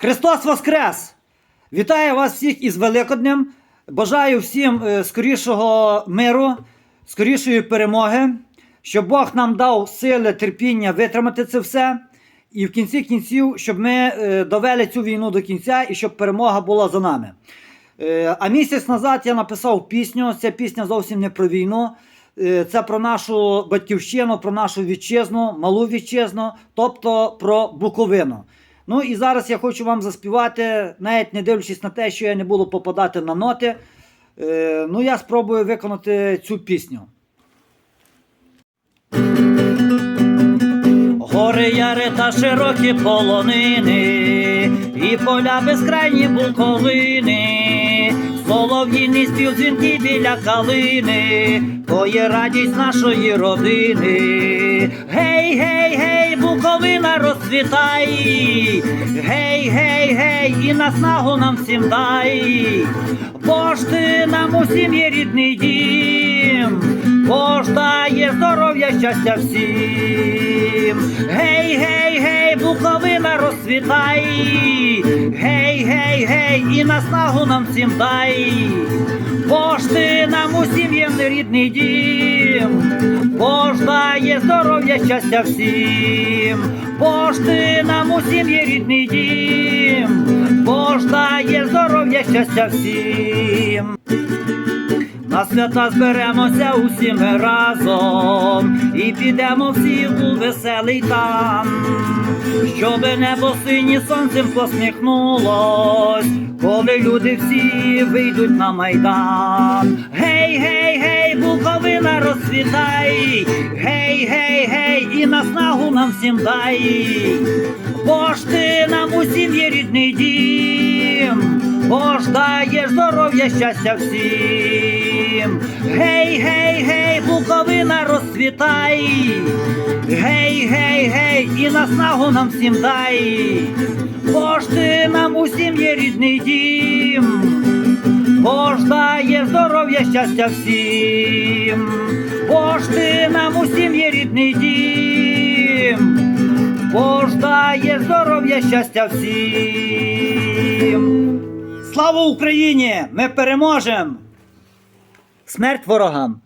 Христос Воскрес! Вітаю вас всіх із Великоднем. Бажаю всім е, скорішого миру, скорішої перемоги, щоб Бог нам дав сили, терпіння витримати це все. І в кінці кінців, щоб ми е, довели цю війну до кінця і щоб перемога була за нами. Е, А місяць назад я написав пісню. Ця пісня зовсім не про війну. Це про нашу батьківщину, про нашу вітчизну, малу вітчизну, тобто про Буковину. Ну і зараз я хочу вам заспівати, навіть не дивлячись на те, що я не буду попадати на ноти. Е, Ну, я спробую виконати цю пісню. Гори яри та широкі полонини, і поля безкрайні буковини, солов'їний спів дзвінки біля калини, то є радість нашої родини. Гей, гей, гей, буковина розцвітай, гей, гей, гей, і наснагу нам всім дай, бо ж ти нам усім є рідний дім. Бож дає здоров'я, щастя всім. Гей, гей, гей, буковина розцвітай. Гей, гей, гей, і наснагу нам всім дай. Бо ж нам усім є рідний дім. Бож дає здоров'я, щастя всім. Бо ж ти нам усім є рідний дім. Бож дає здоров'я, щастя всім. На свята зберемося усі ми разом і підемо всі у веселий там, щоби небо синє сонцем посміхнулось, коли люди всі вийдуть на майдан. Гей, гей, гей, буковина розцвітай, гей, гей, гей, і наснагу нам всім дай, бо ж ти нам усім є рідний дім. Бо ж дає здоров'я, щастя всім. Гей, гей, гей, буковина розцвітай. Гей, гей, гей, і наснагу нам всім дай. Бо ж ти нам усім є рідний дім. Здоров'я, щастя всім. Бо нам усім є рідний дім. Бо ж здоров'я, щастя всім. Слава Україні! Ми переможемо! Смерть ворогам!